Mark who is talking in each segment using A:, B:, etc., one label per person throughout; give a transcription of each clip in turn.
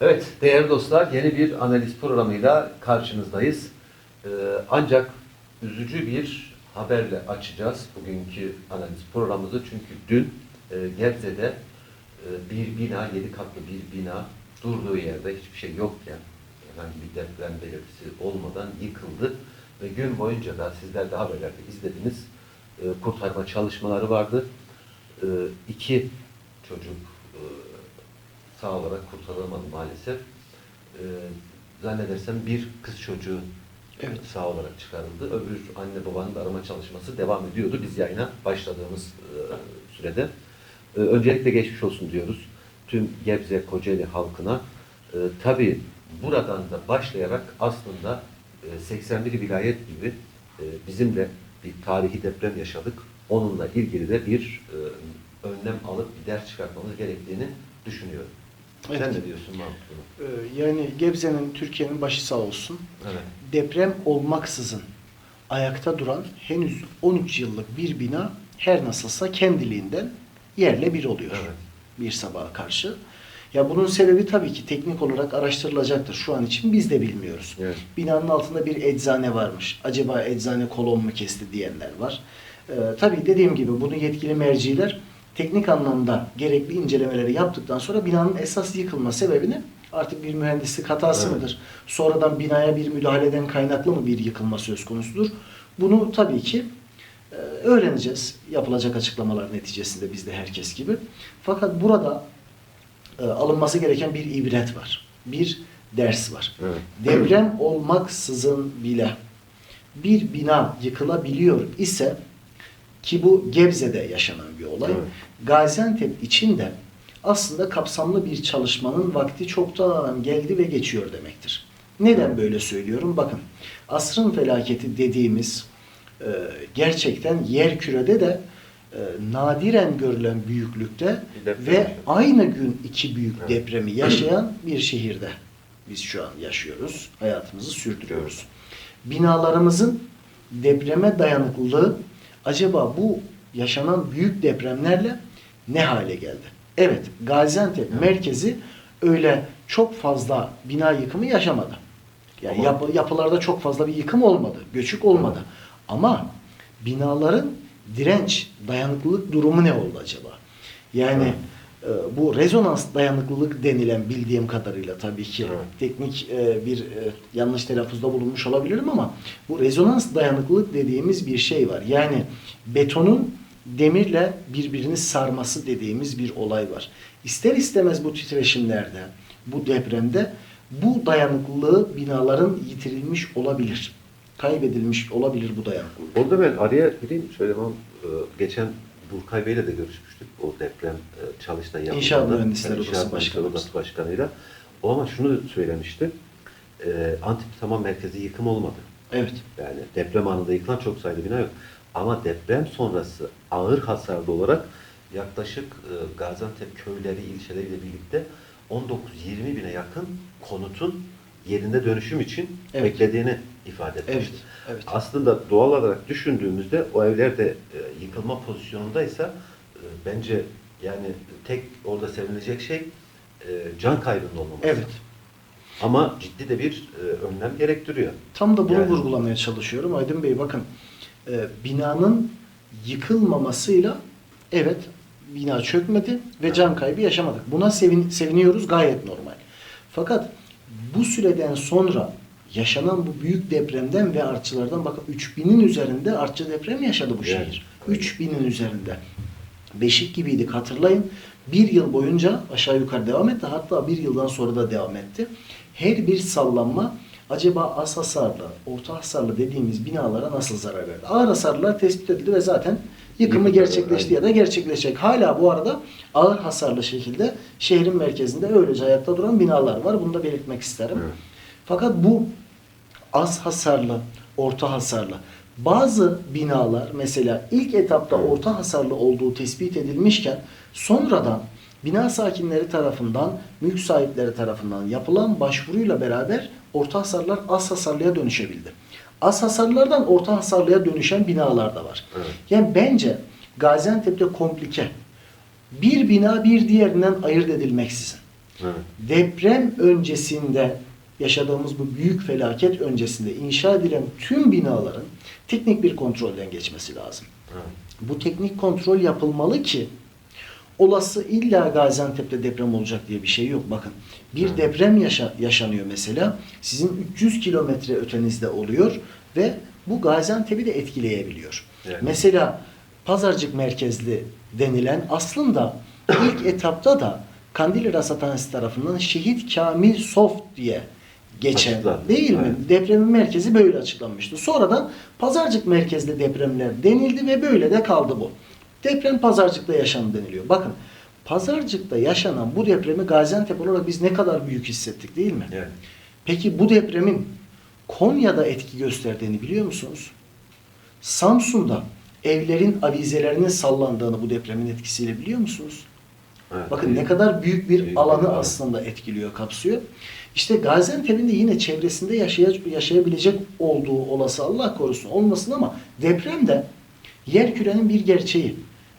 A: Evet değerli dostlar yeni bir analiz programıyla karşınızdayız. Ee, ancak üzücü bir haberle açacağız bugünkü analiz programımızı. Çünkü dün e, Gebze'de e, bir bina, yedi katlı bir bina durduğu yerde hiçbir şey yokken herhangi bir deprem belirtisi olmadan yıkıldı. Ve gün boyunca da sizler de haberlerde izlediniz. E, kurtarma çalışmaları vardı. E, iki çocuk sağ olarak kurtarılamadı maalesef. Ee, zannedersem bir kız çocuğu
B: Evet.
A: sağ olarak çıkarıldı. Öbür anne babanın da arama çalışması devam ediyordu biz yayına başladığımız e, sürede. E, öncelikle geçmiş olsun diyoruz tüm Gebze Kocaeli halkına. E, tabii buradan da başlayarak aslında e, 81 vilayet gibi e, bizim de bir tarihi deprem yaşadık. Onunla ilgili de bir e, önlem alıp bir ders çıkartmamız gerektiğini düşünüyorum. Sen
B: Evet.
A: ne diyorsun Mahmut?
B: Ee, Yani Gebze'nin, Türkiye'nin başı sağ olsun.
A: Evet.
B: Deprem olmaksızın ayakta duran henüz 13 yıllık bir bina her nasılsa kendiliğinden yerle bir oluyor.
A: Evet.
B: Bir sabaha karşı. Ya bunun sebebi tabii ki teknik olarak araştırılacaktır. Şu an için biz de bilmiyoruz.
A: Evet.
B: Binanın altında bir eczane varmış. Acaba eczane kolon mu kesti diyenler var. Ee, tabii dediğim gibi bunu yetkili merciler teknik anlamda gerekli incelemeleri yaptıktan sonra binanın esas yıkılma sebebini artık bir mühendislik hatası
A: Evet.
B: mıdır? Sonradan binaya bir müdahaleden kaynaklı mı bir yıkılma söz konusudur? Bunu tabii ki e, öğreneceğiz yapılacak açıklamalar neticesinde biz de herkes gibi. Fakat burada e, alınması gereken bir ibret var. Bir ders var.
A: Evet.
B: Deprem olmaksızın bile bir bina yıkılabiliyor ise ki bu Gebze'de yaşanan bir olay.
A: Evet.
B: Gaziantep için de aslında kapsamlı bir çalışmanın vakti çoktan geldi ve geçiyor demektir. Neden böyle söylüyorum? Bakın asrın felaketi dediğimiz e, gerçekten yer kürede de e, nadiren görülen büyüklükte ve aynı gün iki büyük
A: Evet.
B: depremi yaşayan bir şehirde biz şu an yaşıyoruz, hayatımızı sürdürüyoruz. Binalarımızın depreme dayanıklılığı acaba bu yaşanan büyük depremlerle ne hale geldi? Evet, Gaziantep
A: Evet.
B: merkezi öyle çok fazla bina yıkımı yaşamadı. Yani yapı- yapılarda çok fazla bir yıkım olmadı, göçük olmadı. Ama binaların direnç, dayanıklılık durumu ne oldu acaba? Yani e, bu rezonans dayanıklılık denilen bildiğim kadarıyla tabii ki
A: Evet.
B: teknik e, bir e, yanlış telaffuzda bulunmuş olabilirim ama bu rezonans dayanıklılık dediğimiz bir şey var. Yani betonun demirle birbirini sarması dediğimiz bir olay var. İster istemez bu titreşimlerde, bu depremde bu dayanıklılığı binaların yitirilmiş olabilir. Kaybedilmiş olabilir bu dayanıklılık.
A: Orada ben araya gireyim söylemem. Ee, Geçen Burkay Bey'le de görüşmüştük. O deprem e, çalıştay yapıldığında.
B: İnşaat Mühendisleri
A: Yani
B: Odası
A: İnşaat
B: Başkanımız.
A: Odası Başkanı'yla. O ama şunu söylemişti. E, Antep tamam merkezi yıkım olmadı.
B: Evet.
A: Yani deprem anında yıkılan çok sayıda bina yok. Ama deprem sonrası ağır hasarlı olarak yaklaşık e, Gaziantep köyleri, ilçeleriyle birlikte 19-20 bine yakın konutun yerinde dönüşüm için
B: Evet.
A: beklediğini ifade
B: Evet.
A: etmişti.
B: Evet.
A: Aslında doğal olarak düşündüğümüzde o evler de e, yıkılma pozisyonundaysa e, bence yani tek orada sevinilecek şey e, can kaybının olmaması.
B: Evet.
A: Ama ciddi de bir e, önlem gerektiriyor.
B: Tam da bunu
A: Yani-
B: vurgulamaya çalışıyorum. Aydın Bey bakın e, binanın yıkılmamasıyla evet bina çökmedi ve can kaybı yaşamadık. Buna sevin, seviniyoruz gayet normal. Fakat bu süreden sonra yaşanan bu büyük depremden ve artçılardan bakın 3000'in üzerinde artçı deprem yaşadı bu
A: Evet.
B: şehir. 3000'in üzerinde. Beşik gibiydik hatırlayın. Bir yıl boyunca aşağı yukarı devam etti. Hatta bir yıldan sonra da devam etti. Her bir sallanma acaba az hasarlı, orta hasarlı dediğimiz binalara nasıl zarar verdi? Ağır hasarlılar tespit edildi ve zaten yıkımı gerçekleşti ya da gerçekleşecek. Hala bu arada ağır hasarlı şekilde şehrin merkezinde öylece ayakta duran binalar var. Bunu da belirtmek isterim.
A: Evet.
B: Fakat bu az hasarlı, orta hasarlı. Bazı binalar mesela ilk etapta orta hasarlı olduğu tespit edilmişken sonradan bina sakinleri tarafından, mülk sahipleri tarafından yapılan başvuruyla beraber orta hasarlar az hasarlıya dönüşebildi. Az hasarlardan orta hasarlıya dönüşen binalar da var.
A: Evet.
B: Yani bence Gaziantep'te komplike bir bina bir diğerinden ayırt edilmeksizin
A: Evet.
B: Deprem öncesinde yaşadığımız bu büyük felaket öncesinde inşa edilen tüm binaların teknik bir kontrolden geçmesi lazım.
A: Evet.
B: Bu teknik kontrol yapılmalı ki olası illa Gaziantep'te deprem olacak diye bir şey yok. Bakın bir
A: Hı.
B: deprem yaşa- yaşanıyor mesela. Sizin 300 kilometre ötenizde oluyor ve bu Gaziantep'i de etkileyebiliyor.
A: Evet.
B: Mesela Pazarcık merkezli denilen aslında ilk etapta da Kandilli Rasathanesi tarafından Şehit Kamil Soft diye geçen
A: Açıklandı.
B: değil mi?
A: Evet.
B: Depremin merkezi böyle açıklanmıştı. Sonradan Pazarcık merkezli depremler denildi ve böyle de kaldı bu. Deprem Pazarcık'ta yaşandı deniliyor. Bakın Pazarcık'ta yaşanan bu depremi Gaziantep olarak biz ne kadar büyük hissettik değil mi?
A: Evet.
B: Peki bu depremin Konya'da etki gösterdiğini biliyor musunuz? Samsun'da evlerin avizelerinin sallandığını bu depremin etkisiyle biliyor musunuz?
A: Evet.
B: Bakın ne kadar büyük bir alanı
A: alan.
B: aslında etkiliyor, kapsıyor. İşte Gaziantep'in de yine çevresinde yaşaya- yaşayabilecek olduğu olası Allah korusun olmasın ama deprem de yer kürenin bir gerçeği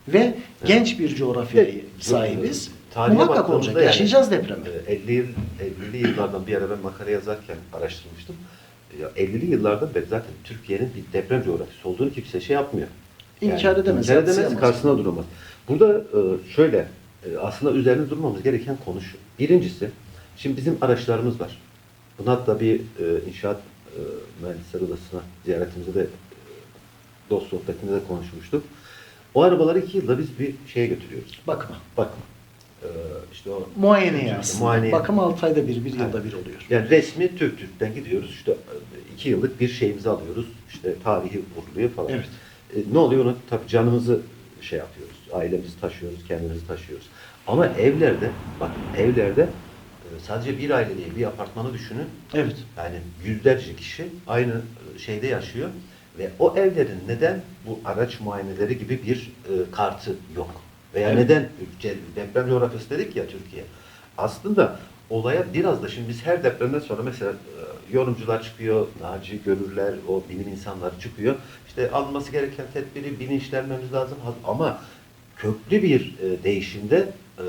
B: ve genç bir coğrafyayı sahibiz.
A: Tarihe
B: Muhakkak olacak.
A: yani,
B: Yaşayacağız depremi.
A: e, 50 yıl, 50'li yıllardan bir ara ben makale yazarken araştırmıştım. Ya 50'li yıllardan beri zaten Türkiye'nin bir deprem coğrafyası olduğunu kimse şey yapmıyor.
B: İnkar edemez,
A: İnkar edemez, karşısına duramaz. Burada e, şöyle, e, aslında üzerine durmamız gereken konu şu. Birincisi, şimdi bizim araçlarımız var. Bunu hatta bir e, inşaat e, mühendisler odasına ziyaretimizde de e, dost sohbetinde de konuşmuştuk. O arabaları iki yılda biz bir şeye götürüyoruz.
B: Bakma.
A: Bakın. Ee, işte o
B: Muayeneye aslında.
A: Muayeneye.
B: Bakım 6 ayda bir, bir yılda
A: Evet.
B: bir oluyor.
A: Yani resmi Türk Türk'ten gidiyoruz. İşte e, iki yıllık bir şeyimizi alıyoruz. İşte tarihi vuruluyor falan.
B: Evet.
A: E, ne oluyor? Onu tabii canımızı şey yapıyoruz. Ailemizi taşıyoruz, kendimizi taşıyoruz. Ama evlerde, bak evlerde sadece bir aile değil, bir apartmanı düşünün.
B: Evet.
A: Yani yüzlerce kişi aynı e, şeyde yaşıyor ve o evlerin neden bu araç muayeneleri gibi bir e, kartı yok? Veya
B: Evet.
A: neden deprem coğrafyası dedik ya Türkiye. Aslında olaya biraz da şimdi biz her depremden sonra mesela e, yorumcular çıkıyor, Naci Görürler, o bilim insanları çıkıyor. İşte alınması gereken tedbiri bilinçlenmemiz lazım. Ama köklü bir e, değişimde e,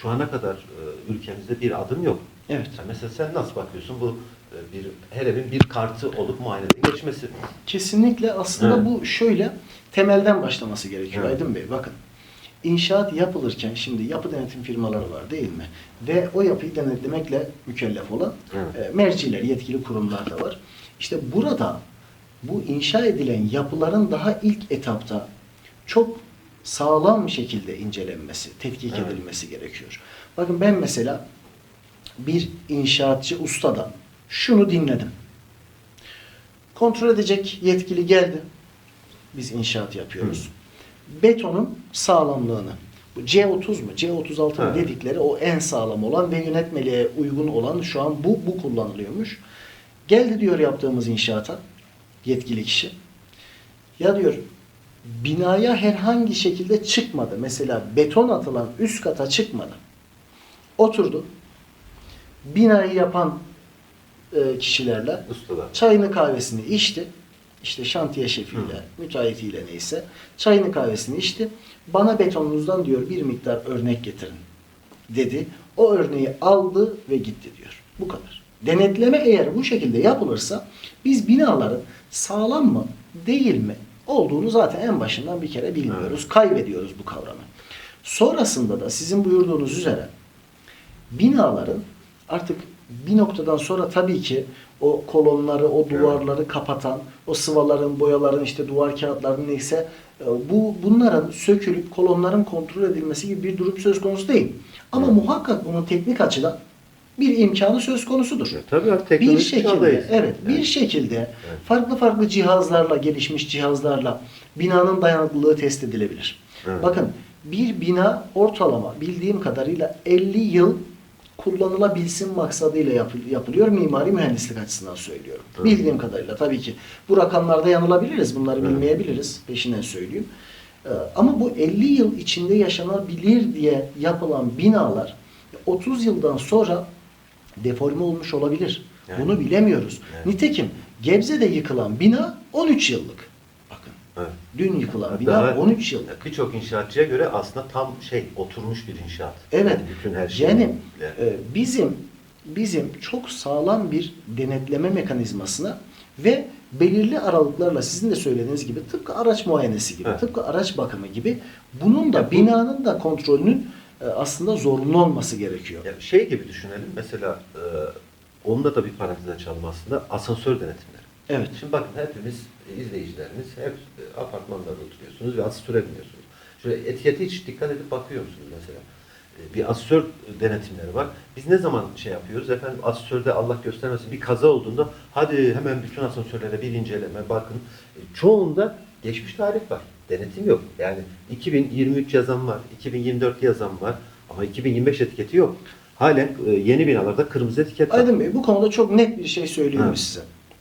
A: şu ana kadar e, ülkemizde bir adım yok.
B: Evet.
A: Ya mesela sen nasıl bakıyorsun bu e, bir her evin bir kartı olup muayeneden geçmesi?
B: Kesinlikle aslında
A: Evet.
B: bu şöyle temelden başlaması gerekiyor
A: Evet.
B: Aydın Bey. Bakın inşaat yapılırken şimdi yapı denetim firmaları var değil mi? Ve o yapıyı denetlemekle mükellef olan
A: Evet.
B: e, merciler, yetkili kurumlar da var. İşte burada bu inşa edilen yapıların daha ilk etapta çok sağlam bir şekilde incelenmesi, tetkik
A: Evet.
B: edilmesi gerekiyor. Bakın ben mesela bir inşaatçı ustadan şunu dinledim. Kontrol edecek yetkili geldi. Biz inşaat yapıyoruz. Betonun sağlamlığını. Bu C30 mu? C36 mı dedikleri o en sağlam olan ve yönetmeliğe uygun olan şu an bu bu kullanılıyormuş. Geldi diyor yaptığımız inşaata yetkili kişi. Ya diyor binaya herhangi şekilde çıkmadı. Mesela beton atılan üst kata çıkmadı. Oturdu. Binayı yapan e, kişilerle
A: Ustalar.
B: çayını kahvesini içti. İşte şantiye şefiyle, müteahhitiyle neyse. Çayını kahvesini içti. Bana betonunuzdan diyor bir miktar örnek getirin dedi. O örneği aldı ve gitti diyor. Bu kadar. Denetleme eğer bu şekilde yapılırsa biz binaların sağlam mı değil mi olduğunu zaten en başından bir kere bilmiyoruz. Kaybediyoruz bu kavramı. Sonrasında da sizin buyurduğunuz üzere binaların artık bir noktadan sonra tabii ki o kolonları, o duvarları kapatan, o sıvaların, boyaların, işte duvar kağıtlarının neyse e, bu bunların sökülüp kolonların kontrol edilmesi gibi bir durum söz konusu değil. Ama
A: Evet.
B: muhakkak bunun teknik açıdan bir imkanı söz konusudur.
A: Ya tabii artık
B: Bir
A: teknolojik
B: şekilde,
A: çağdayız.
B: evet, bir şekilde
A: Evet.
B: farklı farklı cihazlarla, gelişmiş cihazlarla binanın dayanıklılığı test edilebilir.
A: Evet.
B: Bakın bir bina ortalama bildiğim kadarıyla 50 yıl kullanılabilsin maksadıyla yapı- yapılıyor. Mimari mühendislik açısından söylüyorum.
A: Evet.
B: Bildiğim kadarıyla tabii ki bu rakamlarda yanılabiliriz. Bunları
A: Evet.
B: bilmeyebiliriz. Peşinden söyleyeyim. Ee, Ama bu 50 yıl içinde yaşanabilir diye yapılan binalar 30 yıldan sonra deforme olmuş olabilir.
A: Yani.
B: Bunu bilemiyoruz.
A: Evet.
B: Nitekim Gebze'de yıkılan bina 13 yıllık. Bakın.
A: Evet.
B: Dün yıkılan
A: Hatta
B: bina 13 yıllık.
A: Birçok inşaatçıya göre aslında tam şey oturmuş bir inşaat.
B: Evet.
A: Yani bütün her şey.
B: Yani e, bizim bizim çok sağlam bir denetleme mekanizmasına ve belirli aralıklarla sizin de söylediğiniz gibi tıpkı araç muayenesi gibi,
A: Evet.
B: tıpkı araç bakımı gibi bunun da binanın da kontrolünün aslında zorunlu olması gerekiyor.
A: Ya şey gibi düşünelim mesela e, onda da bir parantez açalım aslında asansör denetimleri.
B: Evet.
A: Şimdi bakın hepimiz e, izleyicilerimiz hep e, apartmanlarda oturuyorsunuz ve asansöre biniyorsunuz. Şöyle etikete hiç dikkat edip bakıyor musunuz mesela? E, Bir asansör denetimleri var. Biz ne zaman şey yapıyoruz? Efendim asansörde Allah göstermesin bir kaza olduğunda hadi hemen bütün asansörlere bir inceleme bakın. E, Çoğunda geçmiş tarih var. Denetim yok. Yani 2023 yazan var, 2024 yazan var ama 2025 etiketi yok. Halen e, yeni binalarda kırmızı etiket var.
B: Aydın Bey bu konuda çok net bir şey söylüyorum
A: Evet.
B: size.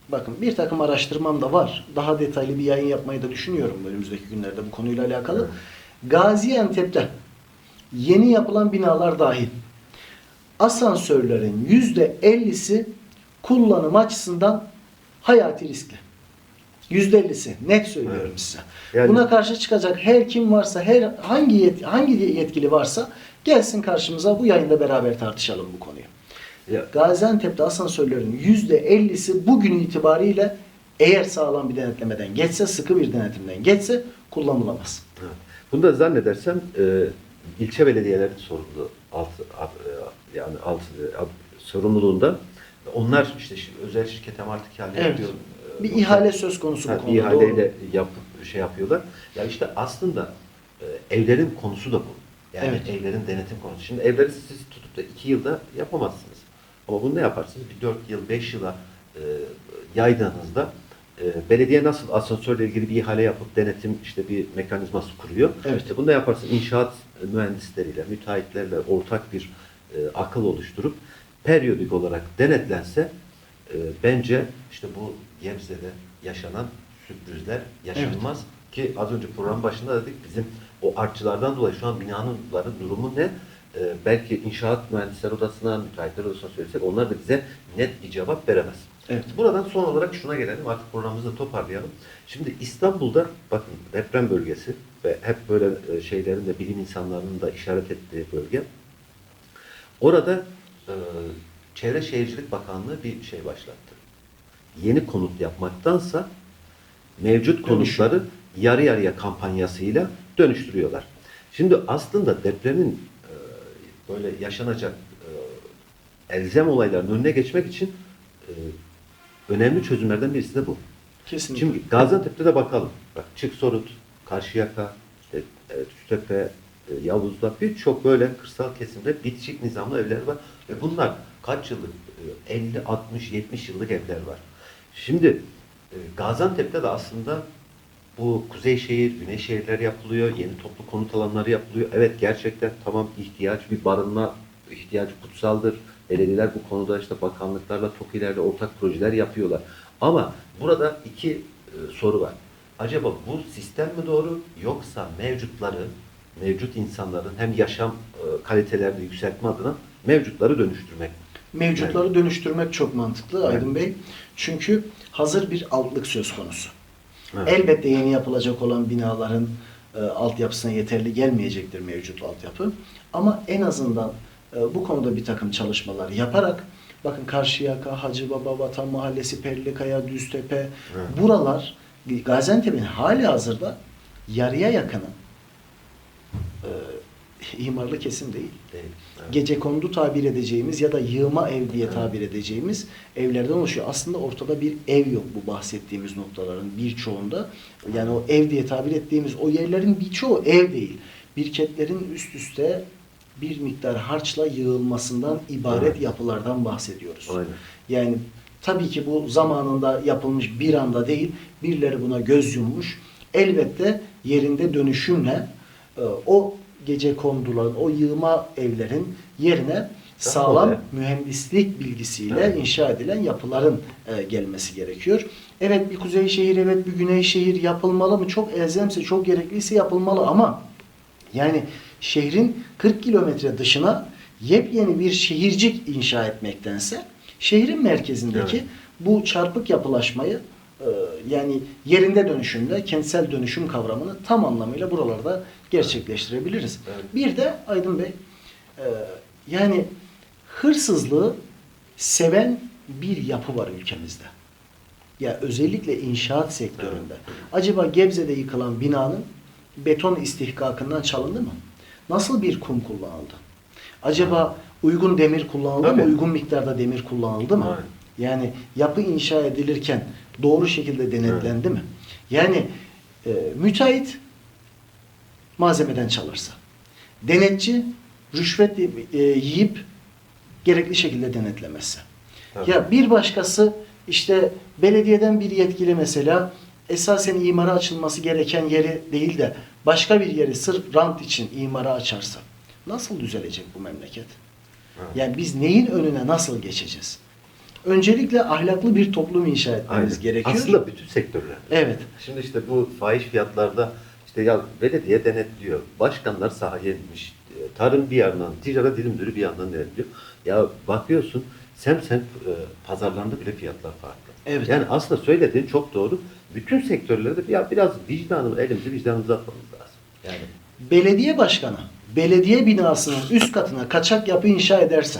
B: Bakın bir takım araştırmam da var. Daha detaylı bir yayın yapmayı da düşünüyorum önümüzdeki günlerde bu konuyla alakalı.
A: Evet.
B: Gaziantep'te yeni yapılan binalar dahil asansörlerin yüzde 50'si kullanım açısından hayati riskli. Yüzde 50'si net söylüyorum
A: Evet.
B: size.
A: Yani-
B: Buna karşı çıkacak her kim varsa, her hangi yet, hangi yetkili varsa gelsin karşımıza bu yayında beraber tartışalım bu konuyu.
A: Ya,
B: Gaziantep'te asansörlerin %50'si bugün itibariyle eğer sağlam bir denetlemeden geçse, sıkı bir denetimden geçse kullanılamaz.
A: Evet. Bunu da zannedersem e, ilçe belediyeleri sorumlu alt, ab- e, yani alt, e, ab- sorumluluğunda onlar işte özel şirkete artık ihale
B: Evet. Bir ihale söz konusu
A: Ha,
B: bu konuda.
A: ihaleyle
B: doğru.
A: yapıp şey yapıyorlar. Ya işte aslında e, evlerin konusu da bu. Yani
B: Evet.
A: evlerin denetim konusu. Şimdi evleri siz tutup da iki yılda yapamazsınız. Ama bunu ne yaparsınız? Bir dört yıl, beş yıla e, yaydığınızda e, belediye nasıl asansörle ilgili bir ihale yapıp denetim işte bir mekanizması kuruyor.
B: Evet.
A: E, bunu da yaparsın inşaat mühendisleriyle, müteahhitlerle ortak bir e, akıl oluşturup periyodik olarak denetlense e, bence işte bu Gebze'de yaşanan sürprizler yaşanmaz. Ki az önce program başında dedik bizim o artçılardan dolayı şu an binanınların durumu ne? E, belki inşaat mühendisler odasına, müteahhitler odasına söylesek onlar da bize net bir cevap veremez.
B: Evet.
A: Buradan son olarak şuna gelelim. Artık programımızı da toparlayalım. Şimdi İstanbul'da bakın deprem bölgesi ve hep böyle e, şeylerin de bilim insanlarının da işaret ettiği bölge. Orada e, Çevre Şehircilik Bakanlığı bir şey başlattı. Yeni konut yapmaktansa mevcut konutları yarı yarıya kampanyasıyla dönüştürüyorlar. Şimdi aslında depremin e, böyle yaşanacak e, elzem olayların önüne geçmek için e, önemli çözümlerden birisi de bu.
B: Kesinlikle.
A: Şimdi Gaziantep'te de bakalım. Bak Çık Sorut, Karşıyaka, işte, e, Tütepe, e, Yavuz'da birçok böyle kırsal kesimde bitişik nizamlı evler var. Ve bunlar kaç yıllık? e, 50, 60, 70 yıllık evler var. Şimdi e, Gaziantep'te de aslında bu kuzey şehir, güney şehirler yapılıyor, yeni toplu konut alanları yapılıyor. Evet gerçekten tamam ihtiyaç, bir barınma ihtiyacı kutsaldır. Belediyeler bu konuda işte bakanlıklarla, TOKİ'lerle ortak projeler yapıyorlar. Ama burada iki e, soru var. Acaba bu sistem mi doğru yoksa mevcutları, mevcut insanların hem yaşam e, kalitelerini yükseltme adına mevcutları dönüştürmek mi?
B: Mevcutları dönüştürmek çok mantıklı Aydın Bey. Çünkü hazır bir altlık söz konusu.
A: Evet.
B: Elbette yeni yapılacak olan binaların e, altyapısına yeterli gelmeyecektir mevcut altyapı. Ama en azından e, bu konuda bir takım çalışmalar yaparak bakın Karşıyaka, Hacıbaba, Vatan Mahallesi, Perlikaya, Düztepe
A: Evet.
B: buralar Gaziantep'in hali hazırda yarıya yakını e, imarlı kesim değil.
A: Değil. Evet.
B: Gece kondu tabir edeceğimiz ya da yığma ev diye tabir edeceğimiz evlerden oluşuyor. Aslında ortada bir ev yok bu bahsettiğimiz noktaların birçoğunda. Yani o ev diye tabir ettiğimiz o yerlerin birçoğu ev değil. Birketlerin üst üste bir miktar harçla yığılmasından ibaret
A: Evet.
B: yapılardan bahsediyoruz.
A: Aynen.
B: Yani tabii ki bu zamanında yapılmış bir anda değil, birileri buna göz yummuş. Elbette yerinde dönüşümle e, o gece konduların, o yığma evlerin yerine sağlam
A: modern.
B: mühendislik bilgisiyle
A: Evet.
B: inşa edilen yapıların e, gelmesi gerekiyor. Evet bir kuzey şehir, evet bir güney şehir yapılmalı mı? Çok elzemse, çok gerekliyse yapılmalı ama yani şehrin 40 kilometre dışına yepyeni bir şehircik inşa etmektense şehrin merkezindeki
A: Evet.
B: bu çarpık yapılaşmayı yani yerinde dönüşümde kentsel dönüşüm kavramını tam anlamıyla buralarda gerçekleştirebiliriz.
A: Evet.
B: Bir de Aydın Bey e, yani hırsızlığı seven bir yapı var ülkemizde. Ya özellikle inşaat sektöründe. Acaba Gebze'de yıkılan binanın beton istihkakından çalındı mı? Nasıl bir kum kullanıldı? Acaba uygun demir kullanıldı mı?
A: Tabii.
B: Uygun miktarda demir kullanıldı mı?
A: Aynen.
B: Yani yapı inşa edilirken doğru şekilde denetlendi mi? Yani e, müteahhit malzemeden çalırsa, denetçi rüşvet e, yiyip gerekli şekilde denetlemezse.
A: Tabii.
B: Ya bir başkası işte belediyeden bir yetkili mesela esasen imara açılması gereken yeri değil de başka bir yeri sırf rant için imara açarsa nasıl düzelecek bu memleket?
A: Evet.
B: Yani biz neyin önüne nasıl geçeceğiz? Öncelikle ahlaklı bir toplum inşa etmemiz
A: Aynen.
B: gerekiyor.
A: Aslında bütün sektörler.
B: Evet.
A: Şimdi işte bu fahiş fiyatlarda işte ya belediye denetliyor. Başkanlar sahaya inmiş. E, Tarım bir yandan, ticaret il müdürü bir yandan denetliyor. Ya bakıyorsun sem sem e, pazarlarında bile fiyatlar farklı.
B: Evet.
A: Yani aslında söylediğin çok doğru. Bütün sektörlerde ya biraz vicdanımı elimizi vicdanımıza atmamız lazım. Yani
B: Belediye başkanı belediye binasının üst katına kaçak yapı inşa ederse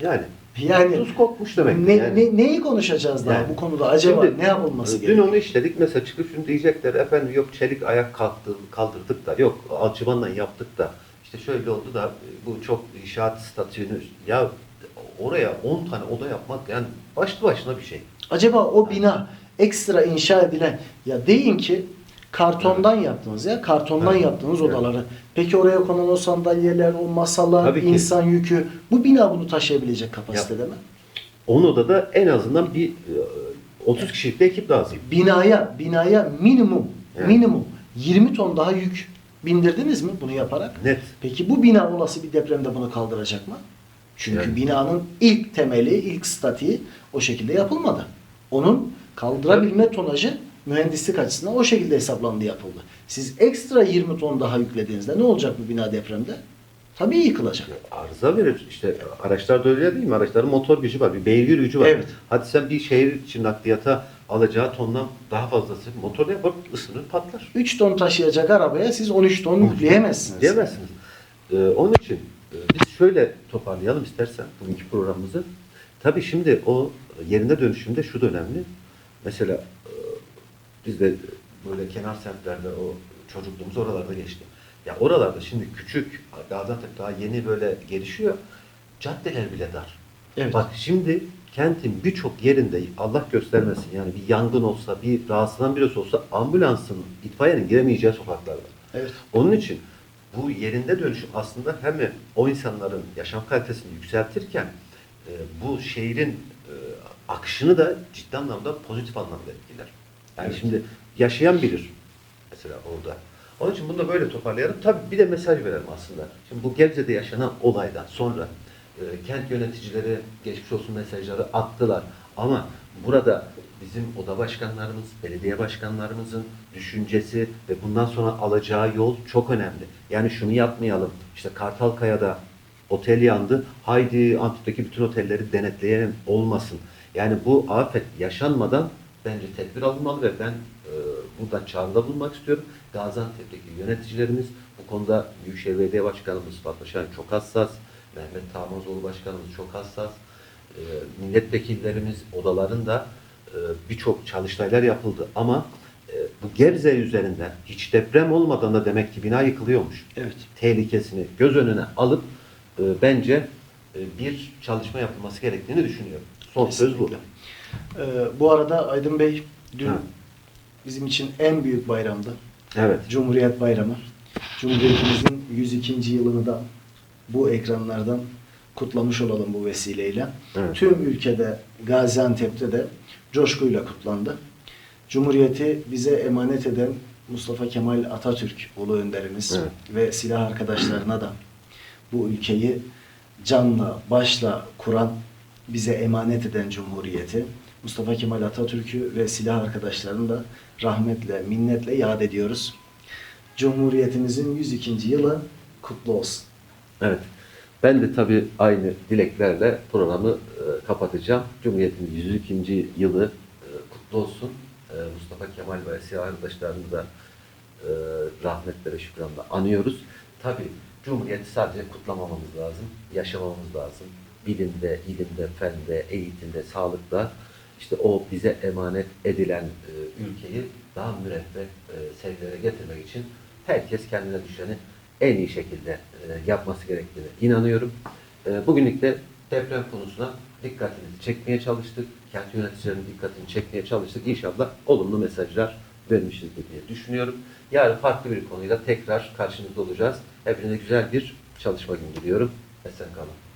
A: yani
B: yani
A: tuz kokmuş demek.
B: ne,
A: yani.
B: ne- neyi konuşacağız daha
A: Yani.
B: bu konuda acaba
A: Şimdi,
B: ne yapılması
A: Dün
B: gerekiyor?
A: onu işledik. Mesela çıkıp şunu diyecekler. Efendim yok çelik ayak kalktı, kaldırdık da. Yok alçıvanla yaptık da. İşte şöyle oldu da bu çok inşaat statüsünü ya oraya 10 tane oda yapmak yani başlı başına bir şey.
B: Acaba o bina ekstra inşa edilen ya deyin ki kartondan yaptınız ya kartondan
A: Evet.
B: yaptığınız
A: Evet.
B: odaları. Peki oraya konan o sandalyeler, o masalar,
A: Tabii ki.
B: insan yükü bu bina bunu taşıyabilecek kapasitede mi?
A: 10 odada en azından bir e, 30 kişilik bir ekip lazım.
B: Binaya, binaya minimum
A: Evet.
B: minimum 20 ton daha yük bindirdiniz mi bunu yaparak?
A: Net.
B: Peki bu bina olası bir depremde bunu kaldıracak mı? Çünkü
A: Yani.
B: binanın ilk temeli, ilk statiği o şekilde yapılmadı. Onun kaldırabilme tonajı mühendislik açısından o şekilde hesaplandı yapıldı. Siz ekstra 20 ton daha yüklediğinizde ne olacak bu bina depremde? Tabii yıkılacak.
A: Arıza verir. İşte araçlarda öyle değil mi? Araçların motor gücü var. Bir beygir gücü var.
B: Evet.
A: Hadi sen bir şehir için nakliyata alacağı tondan daha fazlası motorla yapıp ısınır patlar.
B: 3 ton taşıyacak arabaya siz 13 ton yükleyemezsiniz.
A: Diyemezsiniz. Ee, onun için e, biz şöyle toparlayalım istersen bugünkü programımızı. Tabii şimdi o yerinde dönüşümde şu da önemli. Mesela e, biz de böyle kenar semtlerde o çocukluğumuz oralarda geçti. Ya oralarda şimdi küçük Gaziantep daha yeni böyle gelişiyor. Caddeler bile dar.
B: Evet.
A: Bak şimdi kentin birçok yerinde Allah göstermesin yani bir yangın olsa, bir rahatsızlanan birisi olsa ambulansın, itfaiyenin giremeyeceği sokaklar var.
B: Evet.
A: Onun için bu yerinde dönüşüm aslında hem o insanların yaşam kalitesini yükseltirken e, bu şehrin e, akışını da ciddi anlamda pozitif anlamda etkiler. Yani
B: Evet.
A: şimdi yaşayan bilir mesela orada. Onun için bunu da böyle toparlayalım. Tabii bir de mesaj verelim aslında. Şimdi bu Gebze'de yaşanan olaydan sonra e, kent yöneticileri geçmiş olsun mesajları attılar. Ama burada bizim oda başkanlarımız, belediye başkanlarımızın düşüncesi ve bundan sonra alacağı yol çok önemli. Yani şunu yapmayalım. İşte Kartalkaya'da otel yandı. Haydi Antep'teki bütün otelleri denetleyelim olmasın. Yani bu afet yaşanmadan bence tedbir alınmalı ve ben e, buradan çağrıda bulunmak istiyorum. Gaziantep'teki yöneticilerimiz bu konuda Büyükşehir Belediye Başkanımız Fatma Şahin çok hassas. Mehmet Tamazoğlu Başkanımız çok hassas. E, milletvekillerimiz odalarında e, birçok çalıştaylar yapıldı ama e, bu Gebze üzerinden hiç deprem olmadan da demek ki bina yıkılıyormuş.
B: Evet.
A: Tehlikesini göz önüne alıp e, bence e, bir çalışma yapılması gerektiğini düşünüyorum. Son söz bu.
B: Ee, bu arada Aydın Bey dün
A: Ha.
B: bizim için en büyük bayramdı.
A: Evet.
B: Cumhuriyet Bayramı. Cumhuriyetimizin 102. yılını da bu ekranlardan kutlamış olalım bu vesileyle.
A: Evet.
B: Tüm ülkede, Gaziantep'te de coşkuyla kutlandı. Cumhuriyeti bize emanet eden Mustafa Kemal Atatürk ulu önderimiz
A: Evet.
B: ve silah arkadaşlarına da bu ülkeyi canla başla kuran, bize emanet eden Cumhuriyeti, Mustafa Kemal Atatürk'ü ve silah arkadaşlarını da rahmetle, minnetle yad ediyoruz. Cumhuriyetimizin 102. yılı kutlu olsun.
A: Evet. Ben de tabii aynı dileklerle programı e, kapatacağım. Cumhuriyet'in 102. yılı e, kutlu olsun. e, Mustafa Kemal ve silah arkadaşlarını da e, rahmetle ve şükranla anıyoruz. Tabi Cumhuriyeti sadece kutlamamamız lazım, yaşamamız lazım. Bilimde, ilimde, fende, eğitimde, sağlıkta işte o bize emanet edilen e, ülkeyi daha müreffeh e, seviyelere getirmek için herkes kendine düşeni en iyi şekilde e, yapması gerektiğine inanıyorum. E, bugünlük de deprem konusuna dikkatinizi çekmeye çalıştık. Kent yöneticilerinin dikkatini çekmeye çalıştık. İnşallah olumlu mesajlar vermişizdir diye düşünüyorum. Yarın farklı bir konuyla tekrar karşınızda olacağız. Hepinize güzel bir çalışma günü diliyorum. Esen kalın.